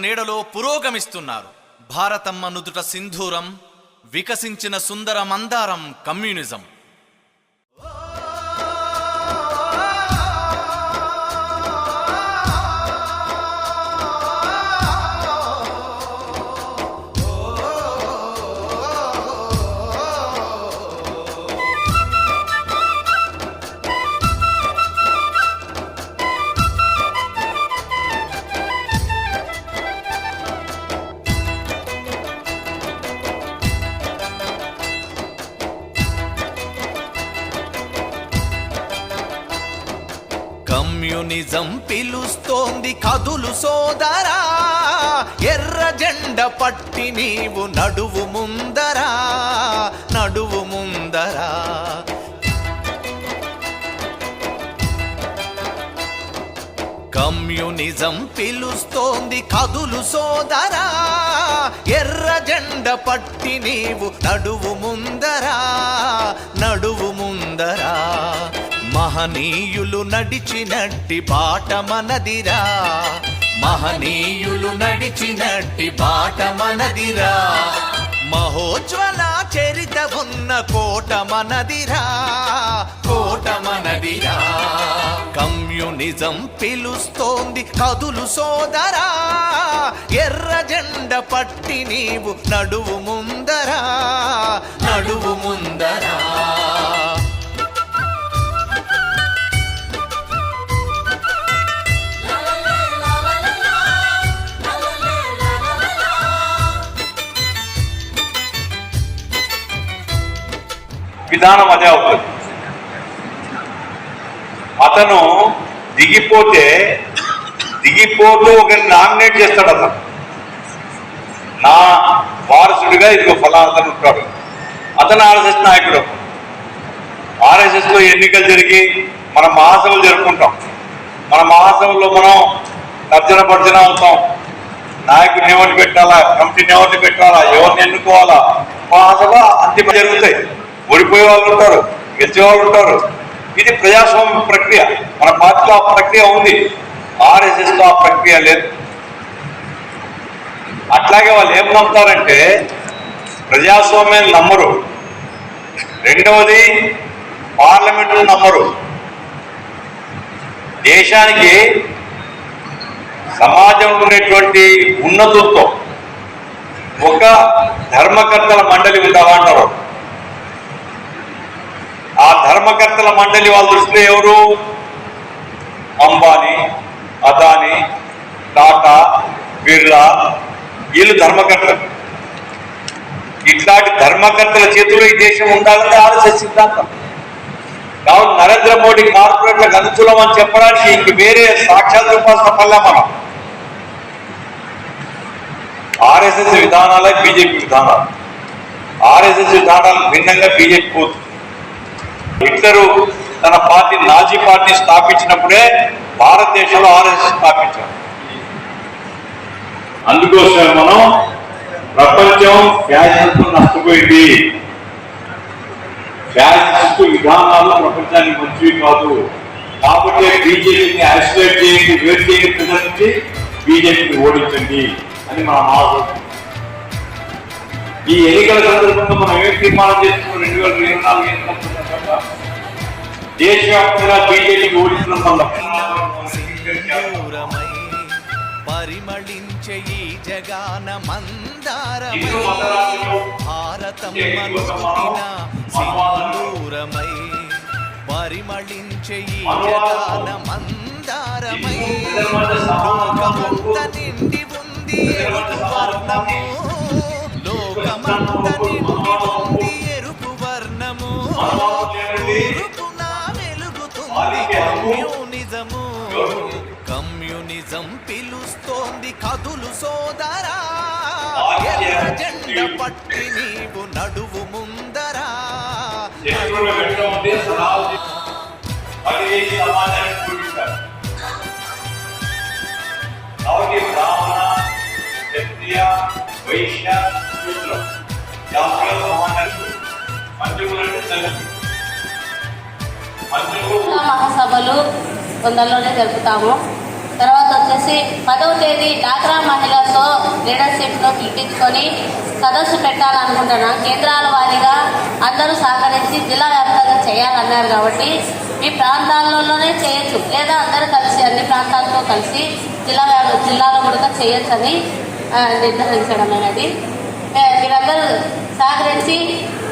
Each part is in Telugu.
నీడలో పురోగమిస్తున్నారు. భారతమ్మ నుదుట సింధూరం వికసించిన సుందర మందారం కమ్యూనిజం. నిజం పిలుస్తోంది కదులు సోదరా. ఎర్ర జెండ పట్టి నీవు నడువు ముందరా నడువు ముందరా. కమ్యూనిజం పిలుస్తోంది కదులు సోదరా. ఎర్ర జెండ పట్టి నీవు నడువు ముందరా నడువు ముందరా. మహనీయులు నడిచినట్టి బాట మనదిరా. మహనీయులు నడిచినట్టి బాట మనదిరా. మహోజ్వల చరిత ఉన్న కోట మనదిరా. కోట మనదిరా. కమ్యూనిజం పిలుస్తోంది కదులు సోదరా. ఎర్ర జెండ పట్టి నీవు నడువు ముందరా. నడువు ముందరా. విధానం అదే అవుతుంది. అతను దిగిపోతే దిగిపోతూ ఒకరిని నామినేట్ చేస్తాడు అతను. నా వారసుడిగా ఇదిగో ఫలానా ఉంటాడు. అతను ఆర్ఎస్ఎస్ నాయకుడు. ఆర్ఎస్ఎస్లో ఎన్నికలు జరిగి మన మహాసభలు జరుపుకుంటాం. మన మహాసభలో మనం తర్జన భర్జన అవుతాం. నాయకుడిని ఎవరిని పెట్టాలా? కమిటీని ఎవరిని పెట్టాలా? ఎవరిని ఎన్నుకోవాలా? మహాసభ అంతిమ జరుగుతాయి. ఓడిపోయే వాళ్ళు ఉంటారు గెలిచే వాళ్ళు ఉంటారు. ఇది ప్రజాస్వామ్య ప్రక్రియ. మన పార్టీలో ఆ ప్రక్రియ ఉంది. ఆర్ఎస్ఎస్లో ఆ ప్రక్రియ లేదు. అట్లాగే వాళ్ళు ఏం నమ్ముతారంటే ప్రజాస్వామ్యం నమ్మరు. రెండవది పార్లమెంటు నమ్మరు. దేశానికి సమాజంలో ఉండేటువంటి ఉన్నతులతో ఒక ధర్మకర్తల మండలి ఉండాలంటారు. ధర్మకర్తల మండలి వాళ్ళు దృష్టిలో ఎవరు? అంబానీ అదానీ టాటా బిర్లా వీళ్ళు ధర్మకర్తలు. ఇట్లాంటి ధర్మకర్తల చేతిలో ఈ దేశం ఉండాలని ఆర్ఎస్ఎస్ సిద్ధాంతం. కావున నరేంద్ర మోడీ కార్పొరేట్లకు అనుకూలం అని చెప్పడానికి ఇంక వేరే సాక్షాత్ రూపాల్సిన పల్లె మనం. ఆర్ఎస్ఎస్ విధానాలే బీజేపీ విధానాలు. ఆర్ఎస్ఎస్ విధానాలకు భిన్నంగా బీజేపీ పోతుంది. హిట్లరు తన పార్టీ నాజీ పార్టీ స్థాపించినప్పుడే భారతదేశంలో ఆర్ఎస్ఎస్ స్థాపించారు. అందుకోసమే మనం ప్రపంచం ఫ్యాషన్తో నష్టపోయింది. ఫ్యాసిస్ట్ విధానాలు ప్రపంచానికి మంచివి కాదు. కాబట్టి బీజేపీని ఐసోలేట్ చేయండి వేరు చేయండి ప్రజల నుంచి బీజేపీని ఓడించండి అని మన ఆలోచన ఈ ఎన్నికల సందర్భంగా మనం ఏం తీర్మానం చేసుకున్నాం? రెండు వేల ఇరవై నాలుగు ఎన్నికల దేశవ్యాప్తంగా పరిమళించే ఈ జగాన మందారమై సింధూరమై పరిమళించే ఈ జగాన మందారమై లోకమంత నిండి ఉంది ఎరుపు వర్ణము. లోకమంత నిండి ఉంది ఎరుపు వర్ణము. కమ్యూనిజము. కమ్యూనిజం పిలుస్తోంది కదులు సోదరా. ఎర్ర జెండ పట్టి నీవు నడువు ముందరా. బ్రాహ్మణ క్షత్రియ వైశ్య శూద్రం. జాతీయ సమాజానికి మంత్రులు అంటే మహాసభలు తొందరలోనే జరుపుతాము. తర్వాత వచ్చేసి పదవ తేదీ డాక్రా మహిళలతో లీడర్షిప్లో పిలిపించుకొని సదస్సు పెట్టాలనుకుంటున్నాం. కేంద్రాల వారీగా అందరూ సహకరించి జిల్లా వ్యాప్తంగా చేయాలన్నారు కాబట్టి ఈ ప్రాంతాల్లోనే చేయొచ్చు. లేదా అందరూ కలిసి అన్ని ప్రాంతాలతో కలిసి జిల్లా జిల్లాలో కూడా చేయొచ్చని నిర్ధారించడం అనేది మీరందరూ సహకరించి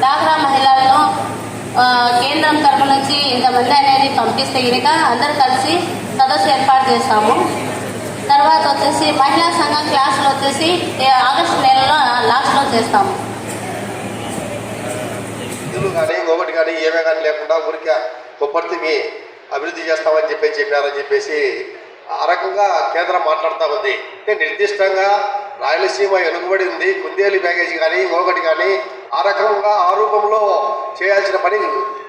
డాక్రా మహిళలను కేంద్రం తరపు నుంచి ఇంతమంది అనేది పంపిస్తే కనుక అందరూ కలిసి సదస్సు ఏర్పాటు చేస్తాము. తర్వాత వచ్చేసి మహిళా సంఘం క్లాసులు వచ్చేసి ఆగస్టు నెలలో లాస్ట్లో చేస్తాము. నిధులు కానీ ఇంకొకటి కానీ ఏమే కానీ లేకుండా ఊరికే కొప్పర్తిని అభివృద్ధి చేస్తామని చెప్పేసి చెప్పారని చెప్పేసి ఆ రకంగా కేంద్రం మాట్లాడుతూ ఉంది. అంటే నిర్దిష్టంగా రాయలసీమ వెనుకబడి ఉంది. కుందేలు ప్యాకేజీ కానీ ఇంకొకటి కానీ ఆ రకంగా ఆ రూపంలో చేయాల్సిన పని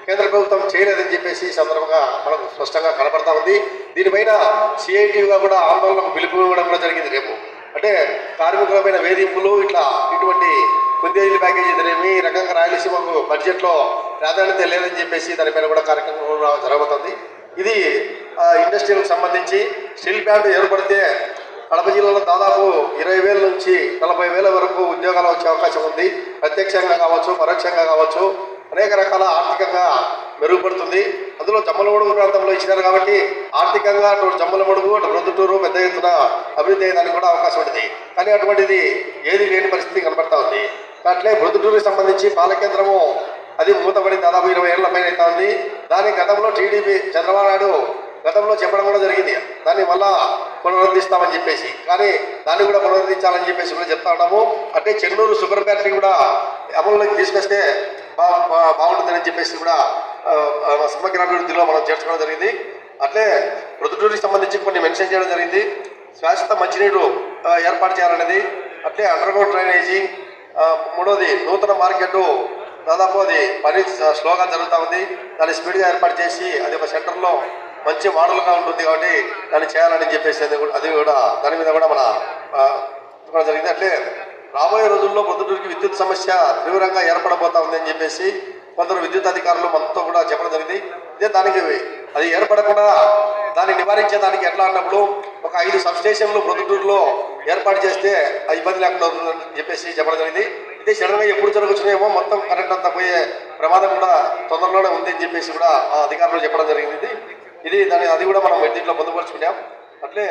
కేంద్ర ప్రభుత్వం చేయలేదని చెప్పేసి ఈ సందర్భంగా మనకు స్పష్టంగా కనబడతా ఉంది. దీనిపైన సిఐటిగా కూడా ఆందోళనకు పిలుపు ఇవ్వడం కూడా జరిగింది రేపు. అంటే కార్మికులమైన వేధింపులు ఇట్లా ఇటువంటి కుందేజీ ప్యాకేజీ ఇతనేమి ఈ రకంగా రాయలసీమకు బడ్జెట్లో ప్రాధాన్యత లేదని చెప్పేసి దానిపైన కూడా కార్యక్రమం జరగబోతుంది. ఇది ఆ, ఇండస్ట్రీలకు సంబంధించి స్టీల్ ప్లాంట్ ఏర్పడితే కడప జిల్లాలో దాదాపు ఇరవై వేల నుంచి నలభై వేల వరకు ఉద్యోగాలు వచ్చే అవకాశం ఉంది. ప్రత్యక్షంగా కావచ్చు పరోక్షంగా కావచ్చు అనేక రకాల ఆర్థికంగా మెరుగుపడుతుంది. అందులో జమ్మలమడుగు ప్రాంతంలో ఇచ్చినారు కాబట్టి ఆర్థికంగా అటు జమ్మలమడుగు అటు ప్రొద్దుటూరు పెద్ద ఎత్తున అభివృద్ధి అయ్యడానికి కూడా అవకాశం ఉంటుంది. కానీ అటువంటిది ఏది లేని పరిస్థితి కనబడతా ఉంది. అట్లే ప్రొద్దుటూరుకి సంబంధించి పాలకేంద్రము అది మూతపడి దాదాపు ఇరవై ఏళ్ళ పైన అవుతా ఉంది. దాని గతంలో టీడీపీ చంద్రబాబు నాయుడు గతంలో చెప్పడం కూడా జరిగింది. దాని వల్ల పునరుద్ధరిస్తామని చెప్పేసి. కానీ దాన్ని కూడా పునరుద్ధరించాలని చెప్పేసి కూడా చెప్తా ఉన్నాము. అంటే చెన్నూరు షుగర్ ఫ్యాక్టరీ కూడా అమలులోకి తీసుకొస్తే బా బాగుంటుందని చెప్పేసి కూడా సమగ్రాభివృద్ధిలో సమగ్ర అభివృద్ధిలో మనం చేర్చుకోవడం జరిగింది. అట్లే ప్రొద్దుటూరికి సంబంధించి కొన్ని మెన్షన్ చేయడం జరిగింది. శాశ్వత మంచినీరు ఏర్పాటు చేయాలనేది. అట్లే అండర్గ్రౌండ్ డ్రైనేజీ మూడోది నూతన మార్కెట్ దాదాపు అది పని స్లోగా జరుగుతూ ఉంది. దాన్ని స్పీడ్గా ఏర్పాటు చేసి అది ఒక సెంటర్లో మంచి మోడల్గా ఉంటుంది కాబట్టి దాన్ని చేయాలని చెప్పేసి అది కూడా అది కూడా దాని మీద కూడా మన చెప్పడం జరిగింది. అట్లే రాబోయే రోజుల్లో పొద్దుటూరికి విద్యుత్ సమస్య తీవ్రంగా ఏర్పడబోతా ఉందని చెప్పేసి కొందరు విద్యుత్ అధికారులు మనతో కూడా చెప్పడం జరిగింది. ఇదే దానికి అది ఏర్పడకుండా దాన్ని నివారించేదానికి ఎట్లా అన్నప్పుడు ఒక ఐదు సబ్స్టేషన్లు ప్రొద్దుటూరులో ఏర్పాటు చేస్తే ఆ ఇబ్బంది లేకుండా ఉంటుందని చెప్పేసి చెప్పడం జరిగింది. ఇదే సడన్గా ఎప్పుడు జరగచ్చునేమో మొత్తం కరెంట్ అంతా పోయే ప్రమాదం కూడా తొందరలోనే ఉందని చెప్పేసి కూడా ఆ అధికారులు చెప్పడం జరిగింది. ఇది ఇది దాని అది కూడా మనం దీంట్లో పొందుపరుచుకున్నాం అట్లే